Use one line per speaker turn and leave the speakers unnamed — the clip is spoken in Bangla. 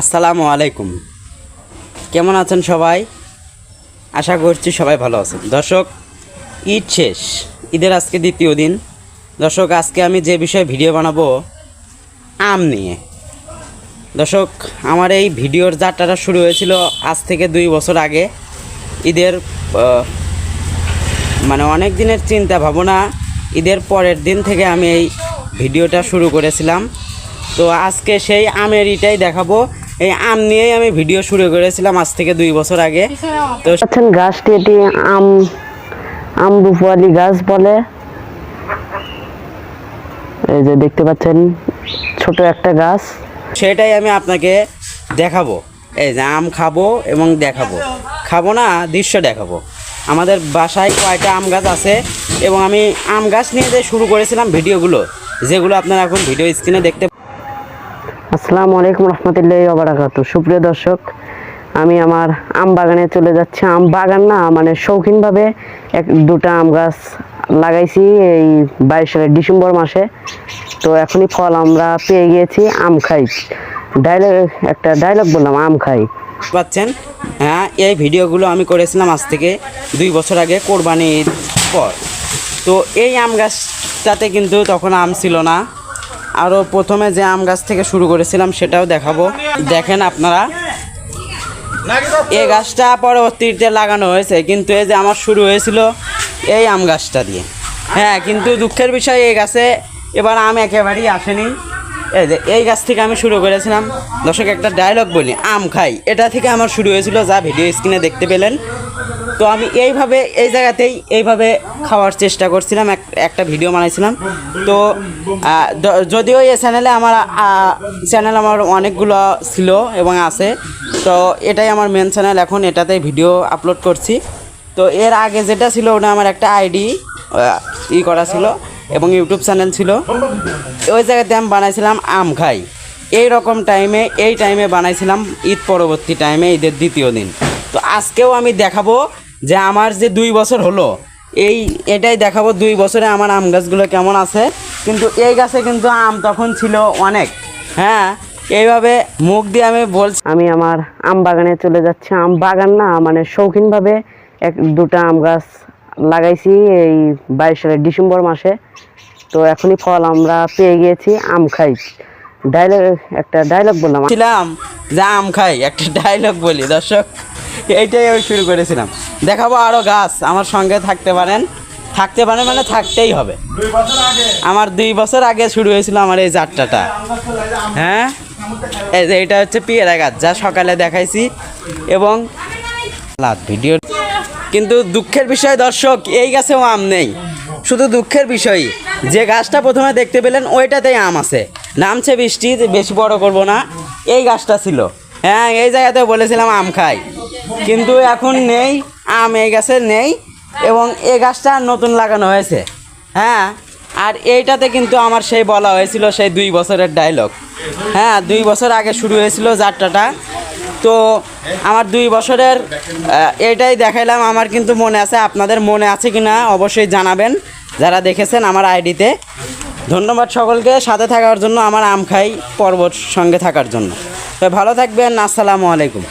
আসসালামু আলাইকুম। কেমন আছেন সবাই? আশা করছি সবাই ভালো আছেন। দর্শক, ঈদ শেষ। ঈদের আজকে দ্বিতীয় দিন। দর্শক, আজকে আমি যে বিষয়ে ভিডিও বানাবো, আম নিয়ে। দর্শক, আমার এই ভিডিওর যাত্রাটা শুরু হয়েছিল আজ থেকে দুই বছর আগে। ঈদের মানে অনেক দিনের চিন্তা ভাবনা, ঈদের পরের দিন থেকে আমি এই ভিডিওটা শুরু করেছিলাম। তো আজকে সেই আমের ইটাই দেখাবো। এই আম নিয়েই আমি ভিডিও শুরু করেছিলাম আজ থেকে দুই বছর আগে। তো
গাছটি এটি আম আমবুফুয়ালি গাছ বলে। এই যে দেখতে পাচ্ছেন ছোট একটা গাছ।
সেটাই আমি আপনাকে দেখাবো। এই যে আম খাব এবং দেখাবো। খাব না দৃশ্য দেখাবো। আমাদের বাসায় কয়টা আম গাছ আছে এবং আমি আম গাছ নিয়ে যে শুরু করেছিলাম ভিডিওগুলো যেগুলো আপনারা এখন ভিডিও স্ক্রিনে দেখতে
আসসালামু আলাইকুম রহমতুল্লাহ ওবারাকাতু সুপ্রিয় দর্শক, আমি আমার আম বাগানে চলে যাচ্ছি। আম বাগান না মানে শৌখিনভাবে এক দুটা আম গাছ লাগাইছি এই বাইশ সালের ডিসেম্বর মাসে। তো এখনই ফল আমরা পেয়ে গিয়েছি, আম খাই। ডায়লগ, একটা ডায়লগ বললাম, আম খাই।
পাচ্ছেন হ্যাঁ এই ভিডিওগুলো আমি করেছিলাম আজ থেকে দুই বছর আগে কোরবানির পর। তো এই আম গাছটাতে কিন্তু তখন আম ছিল না। আরও প্রথমে যে আম গাছ থেকে শুরু করেছিলাম সেটাও দেখাবো। দেখেন আপনারা। এই গাছটা পরবর্তীতে লাগানো হয়েছে, কিন্তু এই যে আমার শুরু হয়েছিল এই আম গাছটা দিয়ে। হ্যাঁ কিন্তু দুঃখের বিষয় এই গাছে এবার আম একেবারেই আসেনি। এই যে, এই গাছ থেকে আমি শুরু করেছিলাম। দর্শক, একটা ডায়লগ বলি, আম খাই। এটা থেকে আমার শুরু হয়েছিল, যা ভিডিও স্ক্রিনে দেখতে পেলেন। তো আমি এইভাবে, এই জায়গাতেই এইভাবে খাওয়ার চেষ্টা করছিলাম, এক- একটা ভিডিও বানাইছিলাম। তো যদিও এই চ্যানেলে আমার চ্যানেল আমার অনেকগুলো ছিল এবং আছে, তো এটাই আমার মেন চ্যানেল এখন এটাতেই ভিডিও আপলোড করছি। তো এর আগে যেটা ছিল, ওটা আমার একটা আইডি ই করা ছিল এবং ইউটিউব চ্যানেল ছিল। ওই জায়গাতে আমি বানাইছিলাম আম খাই। এই রকম টাইমে এই টাইমে বানাইছিলাম ঈদ পরবর্তী টাইমে ঈদের দ্বিতীয় দিন। তো আজকেও আমি দেখাবো যে আমার যে দুই বছর হলো এই এটাই দেখাবো দুই বছরে আমার আম গাছগুলো কেমন আছে। কিন্তু এই গাছে কিন্তু আম তখন ছিল অনেক। হ্যাঁ এইভাবে মুখ দিয়ে আমি বলছি
আমি আমার আম বাগানে চলে যাচ্ছি। আম বাগান না মানে শৌখিনভাবে এক দুটা আম গাছ লাগাইছি এই বাইশ সালের ডিসেম্বর মাসে। তো এখনই ফল আমরা পেয়ে গিয়েছি আম খাই। ডায়লগ একটা ডায়লগ বললাম।
ছিলাম যে আম খাই একটা ডায়লগ বলি দর্শক। এইটাই আমি শুরু করেছিলাম। দেখাবো আরও গাছ আমার সঙ্গে থাকতে পারেন। থাকতে পারেন মানে থাকতেই হবে। আমার দুই বছর আগে শুরু হয়েছিল আমার এই যাত্রাটা হ্যাঁ? এই যে এটা হচ্ছে পেয়ারা গাছ যা সকালে দেখাইছি। এবং ভিডিও। কিন্তু দুঃখের বিষয় দর্শক এই গাছেও আম নেই। শুধু দুঃখের বিষয় যে গাছটা প্রথমে দেখতে পেলেন ওইটাতেই আম আছে। নামছে বৃষ্টি বেশি বড় করব না। এই গাছটা ছিল। হ্যাঁ এই জায়গাতে বলেছিলাম আম খাই। কিন্তু এখন নেই। আম এই গাছে নেই এবং এ গাছটা নতুন লাগানো হয়েছে। হ্যাঁ? আর এইটাতে কিন্তু আমার সেই বলা হয়েছিল সেই দুই বছরের ডায়লগ হ্যাঁ দুই বছর আগে শুরু হয়েছিল যাত্রাটা। তো আমার দুই বছরের এটাই দেখাইলাম। আমার কিন্তু মনে আছে, আপনাদের মনে আছে কি না অবশ্যই জানাবেন। যারা দেখেছেন আমার আইডিতে। ধন্যবাদ সকলকে। সাথে থাকার জন্য আমার আম খাই পর্বত সঙ্গে থাকার জন্য। তো ভালো থাকবেন। আসসালামু আলাইকুম।